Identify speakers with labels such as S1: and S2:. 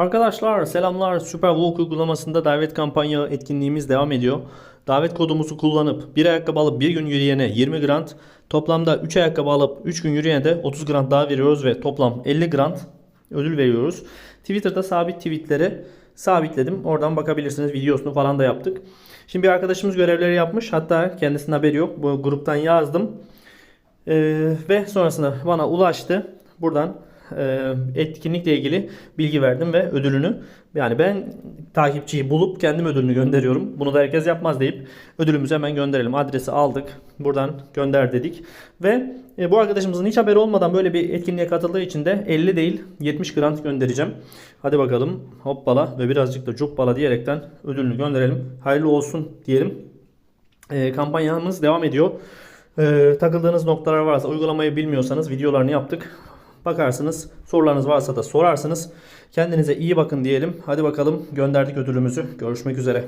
S1: Arkadaşlar selamlar. Superwalk uygulamasında davet kampanya etkinliğimiz devam ediyor. Davet kodumuzu kullanıp bir ayakkabı alıp bir gün yürüyene 20 grant, toplamda 3 ayakkabı alıp 3 gün yürüyene de 30 grant daha veriyoruz ve toplam 50 grant ödül veriyoruz. Twitter'da sabit tweetleri sabitledim. Oradan bakabilirsiniz. Videosunu falan da yaptık. Şimdi bir arkadaşımız görevleri yapmış. Hatta kendisinin haberi yok. Bu gruptan yazdım. Ee, ve sonrasında bana ulaştı. Buradan etkinlikle ilgili bilgi verdim ve ödülünü yani ben takipçiyi bulup kendim ödülünü gönderiyorum. Bunu da herkes yapmaz deyip ödülümüzü hemen gönderelim. Adresi aldık. Buradan gönder dedik. Ve e, bu arkadaşımızın hiç haberi olmadan böyle bir etkinliğe katıldığı için de 50 değil 70 grant göndereceğim. Hadi bakalım hoppala ve birazcık da cuppala diyerekten ödülünü gönderelim. Hayırlı olsun diyelim. E, kampanyamız devam ediyor. E, takıldığınız noktalar varsa uygulamayı bilmiyorsanız videolarını yaptık. Bakarsınız. Sorularınız varsa da sorarsınız. Kendinize iyi bakın diyelim. Hadi bakalım gönderdik ödülümüzü. Görüşmek üzere.